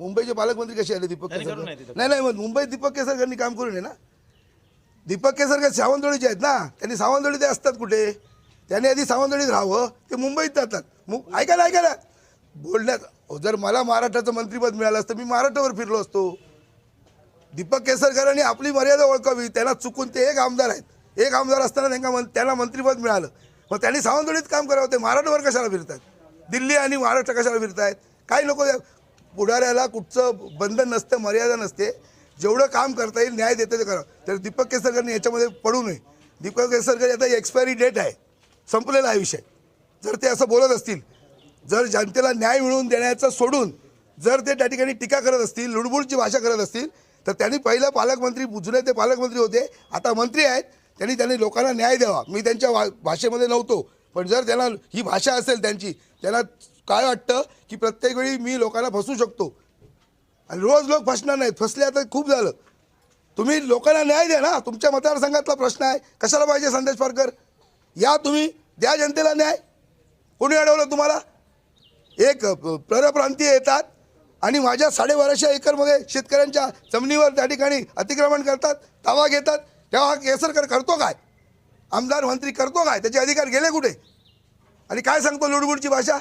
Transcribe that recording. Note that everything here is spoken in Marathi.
मुंबईचे पालकमंत्री कसे आले दीपक केसरकर? नाही. नाही मग मुंबईत दीपक केसरकरांनी काम करून आहे ना? दीपक केसरकर सावंतवाडीचे आहेत ना? त्यांनी सावंतवाडी ते असतात कुठे? त्यांनी आधी सावंतवाडीत राहावं ते मुंबईत जातात. ऐका ना ऐका ना. बोलण्यात जर मला महाराष्ट्राचं मंत्रीपद मिळालं असतं मी महाराष्ट्रावर फिरलो असतो. दीपक केसरकरांनी आपली मर्यादा ओळखावी त्यांना चुकून ते एक आमदार आहेत. एक आमदार असताना त्यांना त्यांना मंत्रीपद मिळालं. मग त्यांनी सावंतवाडीत काम करावं ते महाराष्ट्रावर कशाला फिरतात दिल्ली आणि महाराष्ट्र कशाला फिरतायत? काही लोक पुढाऱ्याला कुठचं बंधन नसतं मर्यादा नसते. जेवढं काम करता येईल न्याय देतं ते करा. तर दीपक केसरकरने याच्यामध्ये पडू नये. दीपक केसरकर आता एक्सपायरी डेट आहे. संपलेला आहे विषय. जर ते असं बोलत असतील जर जनतेला न्याय मिळवून देण्याचं सोडून जर ते त्या ठिकाणी टीका करत असतील लुडबुडची भाषा करत असतील तर त्यांनी पहिलं पालकमंत्री जुने ते पालकमंत्री होते. आता मंत्री आहेत. त्यांनी त्यांनी लोकांना न्याय द्यावा. मी त्यांच्या वा भाषेमध्ये नव्हतो. पण जर त्यांना ही भाषा असेल त्यांची त्यांना काय वाटतं की प्रत्येक वेळी मी लोकांना फसू शकतो? आणि रोज लोक फसणार नाहीत. फसले आता खूप झालं. तुम्ही लोकांना न्याय द्या ना. तुमच्या मतदारसंघातला प्रश्न आहे. कशाला पाहिजे संदेश पारकर? या तुम्ही. द्या जनतेला न्याय. कोणी अडवलं तुम्हाला? एक अ, परप्रांतीय येतात आणि माझ्या साडेबाराशे एकरमध्ये शेतकऱ्यांच्या जमिनीवर त्या ठिकाणी अतिक्रमण करतात तावा घेतात. तेव्हा हा केसरकर करतो काय? आमदार मंत्री करतो काय? त्याचे अधिकार गेले कुठे? आणि काय सांगतो लुडबुडची भाषा?